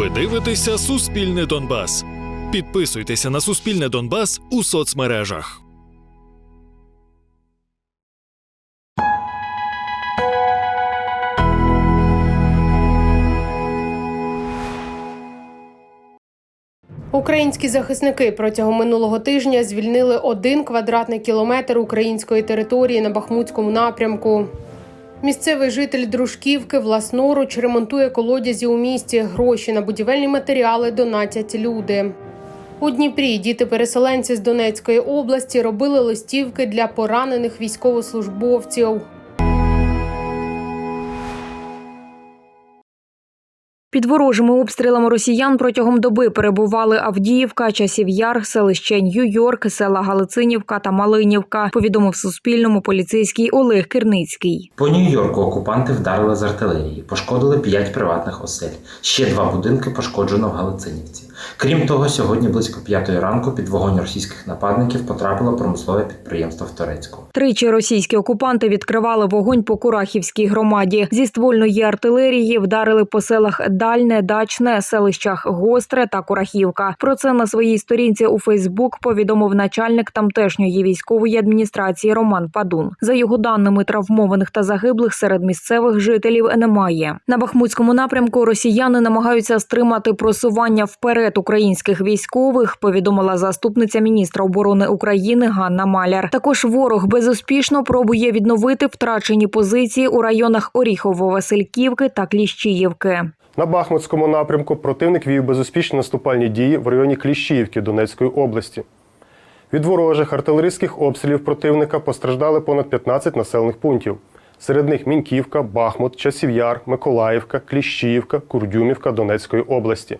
Ви дивитеся Суспільне Донбас. Підписуйтеся на Суспільне Донбас у соцмережах. Українські захисники протягом минулого тижня звільнили один квадратний кілометр української території на Бахмутському напрямку. Місцевий житель Дружківки власноруч ремонтує колодязі у місті. Гроші на будівельні матеріали донатять люди. У Дніпрі діти-переселенці з Донецької області робили листівки для поранених військовослужбовців. Під ворожими обстрілами росіян протягом доби перебували Авдіївка, Часів Яр, селище Нью-Йорк, села Галицинівка та Малинівка. Повідомив Суспільному поліцейський Олег Кирницький. По Нью-Йорку окупанти вдарили з артилерії, пошкодили п'ять приватних осель. Ще два будинки пошкоджено в Галицинівці. Крім того, сьогодні близько п'ятої ранку під вогонь російських нападників потрапило промислове підприємство в Торецьку. Тричі російські окупанти відкривали вогонь по Курахівській громаді. Зі ствольної артилерії вдарили по селах Дальне, Дачне, селищах Гостре та Курахівка. Про це на своїй сторінці у Фейсбук повідомив начальник тамтешньої військової адміністрації Роман Падун. За його даними, травмованих та загиблих серед місцевих жителів немає. На Бахмутському напрямку росіяни намагаються стримати просування вперед українських військових. Повідомила заступниця міністра оборони України Ганна Маляр. Також ворог безуспішно пробує відновити втрачені позиції у районах Оріхово-Васильківки та Кліщіївки. На Бахмутському напрямку противник вів безуспішні наступальні дії в районі Кліщіївки Донецької області. Від ворожих артилерійських обстрілів противника постраждали понад 15 населених пунктів. Серед них Міньківка, Бахмут, Часів'яр, Миколаївка, Кліщіївка, Курдюмівка Донецької області.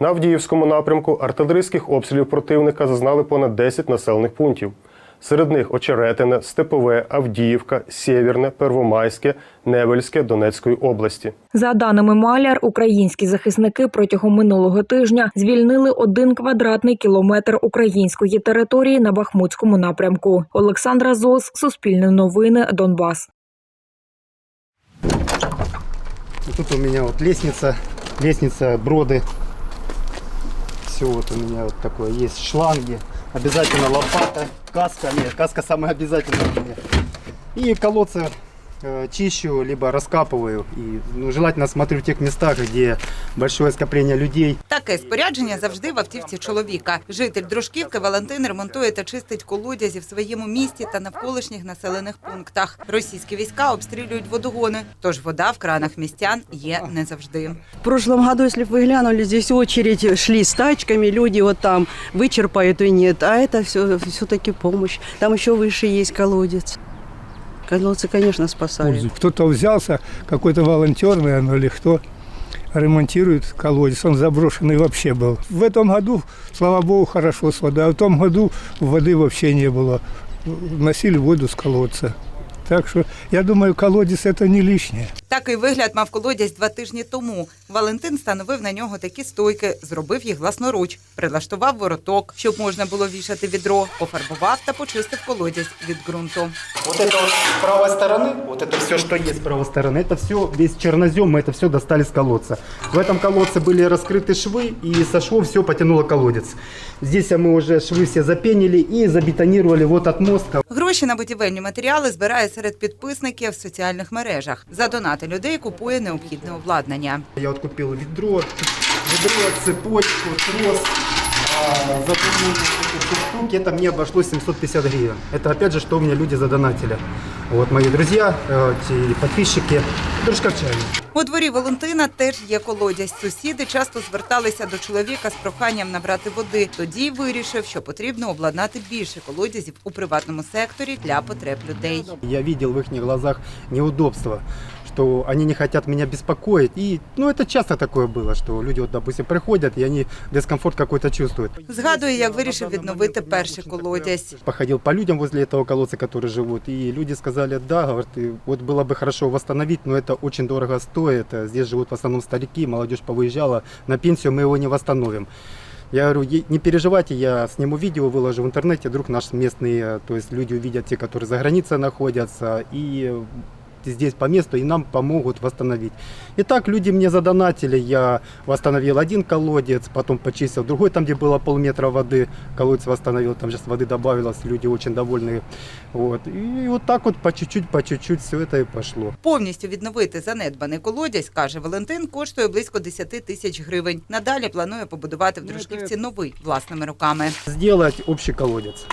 На Авдіївському напрямку артилерійських обстрілів противника зазнали понад 10 населених пунктів. Серед них Очеретине, Степове, Авдіївка, Сєвєрне, Первомайське, Невельське Донецької області. За даними Маляр, українські захисники протягом минулого тижня звільнили один квадратний кілометр української території на Бахмутському напрямку. Олександра Зос, Суспільне новини, Донбас. Тут у меня вот лестница, лестница, броды. Все вот у меня вот такое есть. Шланги. Обязательно лопата. Каска. Нет, каска самая обязательная у меня. И колодцы чищу, либо раскапываю. И ну, желательно смотрю в тех местах, где большое скопление людей. Таке спорядження завжди в автівці чоловіка. Житель Дружківки Валентин ремонтує та чистить колодязі в своєму місті та навколишніх населених пунктах. Російські війська обстрілюють водогони, тож вода в кранах містян є не завжди. В прошлом году, если бы вы глянули, здесь очередь шли с тачками, люди вот там вычерпают и нет. А это все, все-таки помощь. Там еще выше есть колодец. Колодцы, конечно, пользуются. Кто-то взялся, какой-то волонтер, наверное, или кто, ремонтирует колодец. Он заброшенный вообще был. В этом году, слава богу, хорошо с водой. А в том году воды вообще не было. Носили воду с колодца. Так что, я думаю, колодец это не лишнее. Такий вигляд мав колодязь два тижні тому. Валентин встановив на нього такі стойки, зробив їх власноруч, прилаштував вороток, щоб можна було вішати відро, пофарбував та почистив колодязь від ґрунту. Вот это вот с правой стороны, вот это все, что есть с правой стороны, это все, весь чернозем, мы это все достали с колодца. В этом колодце были раскрыты швы, и со швов все потянуло колодец. Здесь мы уже швы все запенили и забетонировали вот от мостка. Гроші на будівельні матеріали збирає серед підписників в соціальних мережах. За донати людей купує необхідне обладнання. Я вот купил ведро, ведро, цепочку, трос. А, за полную эти штуки это мне обошлось 750 гривен. Это опять же, что у меня люди задонатили. Вот мои друзья, э, эти подписчики, дружковчане. У дворі Валентина теж є колодязь. Сусіди часто зверталися до чоловіка з проханням набрати води. Тоді вирішив, що потрібно обладнати більше колодязів у приватному секторі для потреб людей. Я видел в их глазах неудобство, что они не хотят меня беспокоить. И, ну, это часто такое было, что люди, вот, допустим, приходят, и они дискомфорт какой-то чувствуют. Згадує, як вирішив відновити перший колодязь. Походил по людям возле этого колодца, которые живут, и люди сказали, да, говорят, и вот было бы хорошо восстановить, но это очень дорого стоит. Здесь живут в основном старики, молодежь повыезжала, на пенсию мы его не восстановим. Я говорю, «Е- не переживайте, я сниму видео, выложу в интернете, вдруг наши местные, то есть люди увидят те, которые за границей находятся, и здесь по месту и нам помогут восстановить. Итак, люди мне задонатили, я восстановил один колодец, потом почистил другой, там где было полметра воды, колодец восстановил, там сейчас воды добавилось, люди очень довольные. Вот. И вот так вот по чуть-чуть, по чуть-чуть все это и пошло. Повністю відновити занедбаний колодязь, каже Валентин, коштує близько 10 тисяч гривень. Надалі планує побудувати в Дружківці новий власними руками. Сделать общий колодец.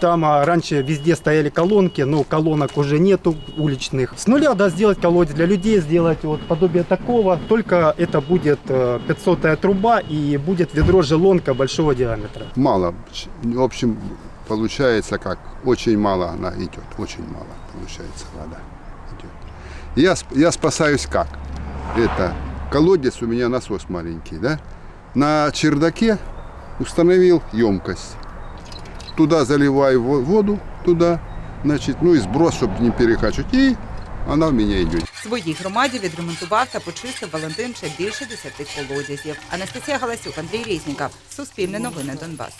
Там а, раньше везде стояли колонки, но колонок уже нету уличных. С нуля, да, сделать колодец для людей, сделать вот подобие такого. Только это будет э, 500 труба и будет ведро желонка большого диаметра. Мало. В общем, получается как? Очень мало она идет. Очень мало получается вода идет. Я, я спасаюсь как? Это колодец у меня насос маленький, да? На чердаке установил емкость. Туда заливаю воду, туда, значит, ну и сброс, чтобы не перекачивать. И она у меня идет. В своїй громаді відремонтував та почистив Валентин ще більше 10 колодязів. Анастасія Галасюк, Андрій Різніков. Суспільне новини Донбас.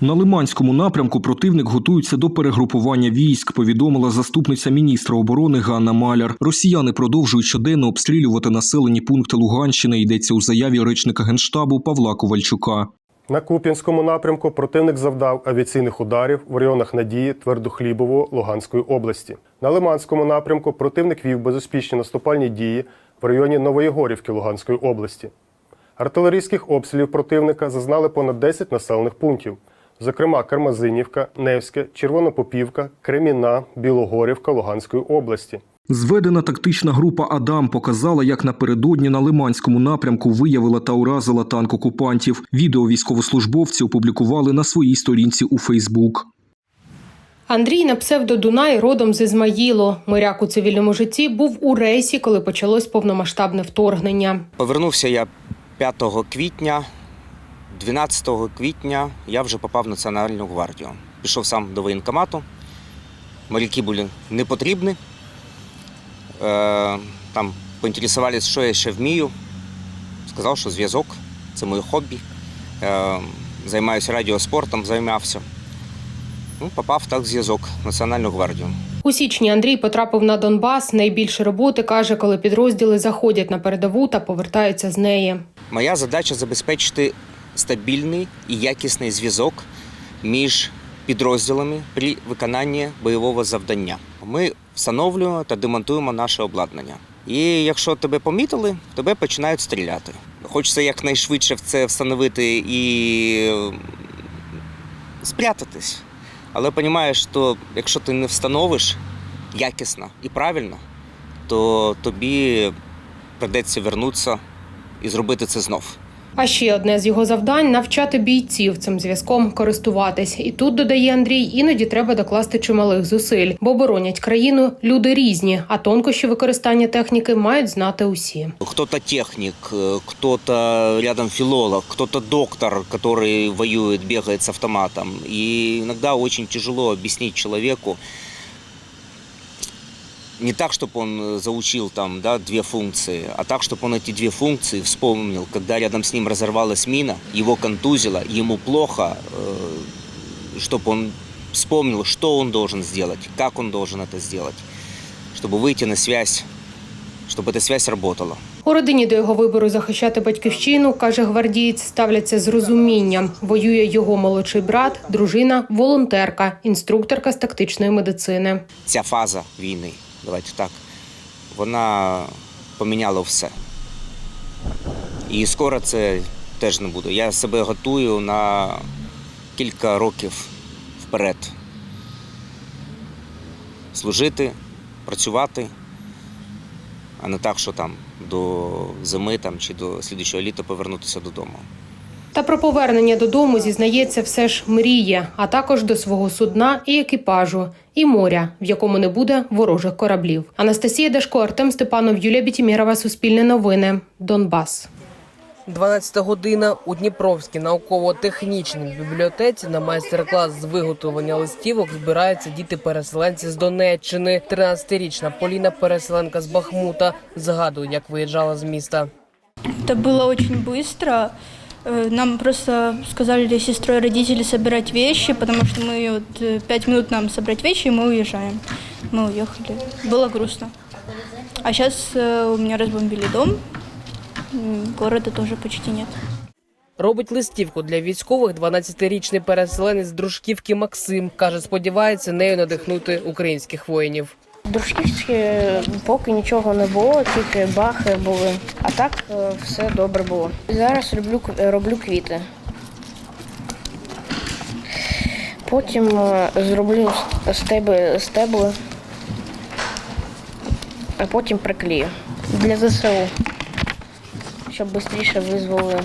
На Лиманському напрямку противник готується до перегрупування військ, повідомила заступниця міністра оборони Ганна Маляр. Росіяни продовжують щоденно обстрілювати населені пункти Луганщини. Йдеться у заяві речника генштабу Павла Ковальчука. На Куп'янському напрямку противник завдав авіаційних ударів в районах Надії, Твердохлібово, Луганської області. На Лиманському напрямку противник вів безуспішні наступальні дії в районі Новоєгорівки Луганської області. Артилерійських обстрілів противника зазнали понад 10 населених пунктів, зокрема Кармазинівка, Невське, Червонопопівка, Креміна, Білогорівка Луганської області. Зведена тактична група Адам показала, як напередодні на Лиманському напрямку виявила та уразила танк окупантів. Відео військовослужбовці опублікували на своїй сторінці у Фейсбук. Андрій на псевдо Дунай родом з Ізмаїлу. Моряк у цивільному житті був у рейсі, коли почалось повномасштабне вторгнення. Повернувся я 5 квітня, 12 квітня я вже попав в Національну гвардію. Пішов сам до воєнкомату. Моряки були не потрібні. Е, там поінтересувалися, що я ще вмію. Сказав, що зв'язок це моє хобі. Е, займаюся радіоспортом, займався. Ну, попав так в зв'язок в Національну гвардію. У січні Андрій потрапив на Донбас. Найбільше роботи каже, коли підрозділи заходять на передову та повертаються з неї. Моя задача забезпечити стабільний і якісний зв'язок між підрозділами при виконанні бойового завдання. Ми встановлюємо та демонтуємо наше обладнання. І якщо тебе помітили, тебе починають стріляти. Хочеться якнайшвидше в це встановити і спрятатись. Але розумієш, що якщо ти не встановиш якісно і правильно, то тобі придеться вернутися і зробити це знов. А ще одне з його завдань навчати бійців цим зв'язком користуватись. І тут додає Андрій, іноді треба докласти чималих зусиль, бо боронять країну люди різні, а тонкощі використання техніки мають знати усі. Кто-то техник, э, кто-то рядом филолог, кто-то доктор, который воюет, бегает с автоматом. И иногда очень тяжело объяснить человеку, не так, чтобы он э, заучил там да, две функции, а так, чтобы он эти две функции вспомнил, когда рядом с ним разорвалась мина, его контузило, ему плохо, чтобы он вспомнил, что он должен сделать, как он должен это сделать, чтобы выйти на связь, чтобы эта связь работала. У родині до його вибору захищати батьківщину, каже гвардієць, ставляться з розумінням. Воює його молодший брат, дружина, волонтерка, інструкторка з тактичної медицини. Ця фаза війни, давайте так, вона поміняла все. І скоро це теж не буде. Я себе готую на кілька років вперед. Служити, працювати, а не так, що там до зими там, чи до слідчого літа повернутися додому. Та про повернення додому зізнається, все ж мріє, а також до свого судна і екіпажу, і моря, в якому не буде ворожих кораблів. Анастасія Дашко, Артем Степанов, Юлія Бітімєрова, Суспільне новини, Донбас. 12 година у Дніпровській науково-технічній бібліотеці на майстер-клас з виготовлення листівок збираються діти-переселенці з Донеччини. 13-річна Поліна переселенка з Бахмута згадує, як виїжджала з міста. Это было очень быстро. Э, Нам просто сказали с сестрой родители собирать вещи, потому что мы вот э, пять минут нам собрать вещи, и мы уезжаем. мы уехали. Было грустно. А сейчас у меня разбомбили дом. М, Города тоже почти нет. Робить листівку для військових 12-річний переселенець з дружківки Максим каже, сподівається нею надихнути українських воїнів. Дружківські поки нічого не було, тільки бахи були. А так е, все добре було. Зараз роблю, роблю квіти. Потім е, зроблю с- стеби, стебли, а потім приклею для ЗСУ, щоб швидше визволили.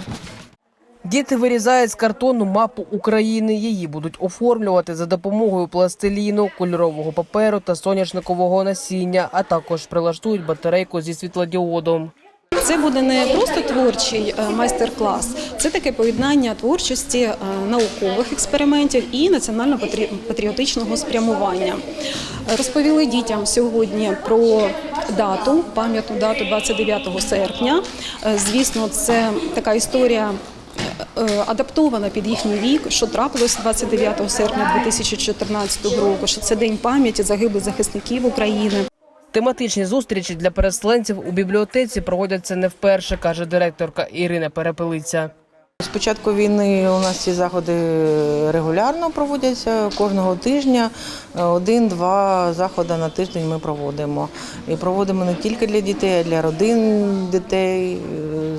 Діти вирізають з картону мапу України. Її будуть оформлювати за допомогою пластиліну, кольорового паперу та соняшникового насіння, а також прилаштують батарейку зі світлодіодом. Це буде не просто творчий е, майстер-клас, це таке поєднання творчості, е, наукових експериментів і національно-патріотичного спрямування. Розповіли дітям сьогодні про дату, пам'ятну дату 29 серпня. Е, Звісно, це така історія. Е, Адаптована під їхній вік, що трапилось 29 серпня 2014 року, що це день пам'яті загиблих захисників України. Тематичні зустрічі для переселенців у бібліотеці проводяться не вперше, каже директорка Ірина Перепелиця. З початку війни у нас ці заходи регулярно проводяться кожного тижня. Один-два заходи на тиждень ми проводимо. І проводимо не тільки для дітей, а для родин дітей.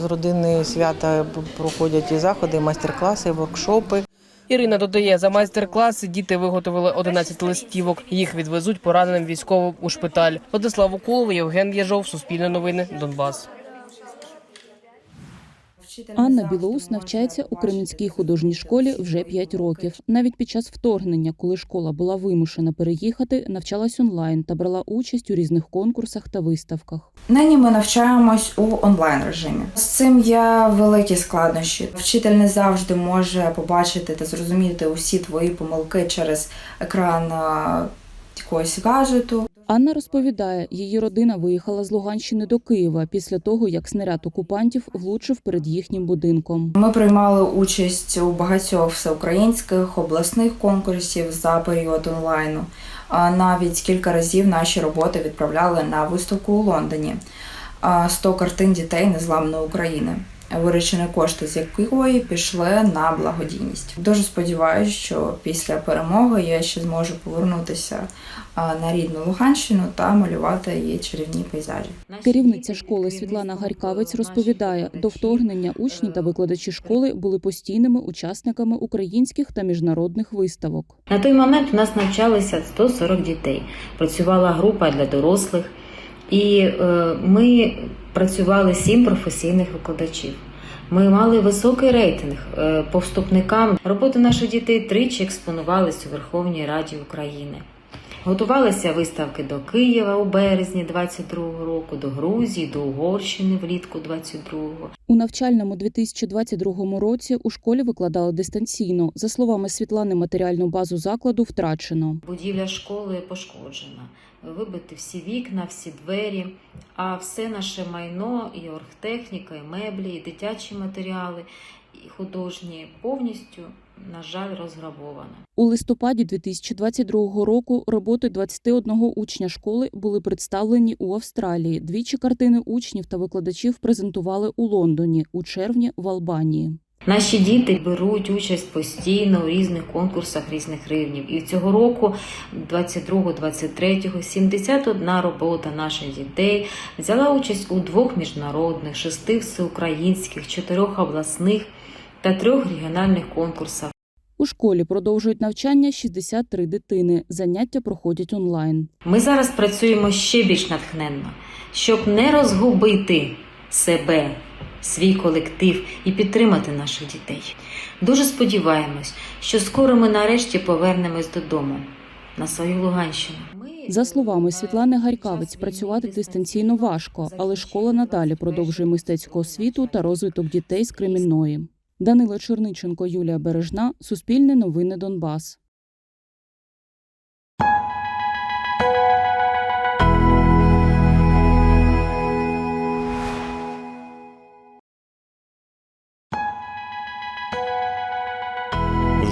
З родини свята проходять і заходи, майстер-класи, воркшопи. Ірина додає, за майстер-класи діти виготовили 11 листівок. Їх відвезуть пораненим військовим у шпиталь. Владислав Уколов, Євген Єжов, Суспільне новини, Донбас. Анна Білоус навчається у Кремінській художній школі вже 5 років. Навіть під час вторгнення, коли школа була вимушена переїхати, навчалась онлайн та брала участь у різних конкурсах та виставках. Нині ми навчаємось у онлайн режимі. З цим є великі складнощі. Вчитель не завжди може побачити та зрозуміти усі твої помилки через екран якогось гаджету. Анна розповідає, її родина виїхала з Луганщини до Києва після того, як снаряд окупантів влучив перед їхнім будинком. Ми приймали участь у багатьох всеукраїнських обласних конкурсів за період онлайну. Навіть кілька разів наші роботи відправляли на виставку у Лондоні. А 100 картин дітей незламної України. Виручені кошти з якої пішли на благодійність. Дуже сподіваюся, що після перемоги я ще зможу повернутися на рідну Луганщину та малювати її чарівні пейзажі. Керівниця школи Світлана Гарькавець розповідає, до вторгнення учні та викладачі школи були постійними учасниками українських та міжнародних виставок. На той момент у нас навчалися 140 дітей. Працювала група для дорослих, і е, ми працювали сім професійних викладачів. Ми мали високий рейтинг е, по вступникам. Роботи наших дітей тричі експонувались у Верховній Раді України. Готувалися виставки до Києва у березні 22-го року, до Грузії, до Угорщини влітку 22-го. У навчальному 2022 році у школі викладали дистанційно. За словами Світлани, матеріальну базу закладу втрачено. Будівля школи пошкоджена, вибиті всі вікна, всі двері, а все наше майно, і оргтехніка, і меблі, і дитячі матеріали, і художні повністю, на жаль, розграбовано. У листопаді 2022 року роботи 21 учня школи були представлені у Австралії. Двічі картини учнів та викладачів презентували у Лондоні, у червні в Албанії. Наші діти беруть участь постійно у різних конкурсах різних рівнів. І цього року, 22-23, 71 робота наших дітей взяла участь у двох міжнародних, шести всеукраїнських, чотирьох обласних та трьох регіональних конкурсах. У школі продовжують навчання 63 дитини. Заняття проходять онлайн. Ми зараз працюємо ще більш натхненно, щоб не розгубити себе, свій колектив і підтримати наших дітей. Дуже сподіваємось, що скоро ми нарешті повернемось додому на свою Луганщину. За словами Світлани Гарькавець, працювати дистанційно важко, але школа надалі продовжує мистецьку освіту та розвиток дітей з Кремінної. Данила Черниченко, Юлія Бережна, Суспільне новини Донбас.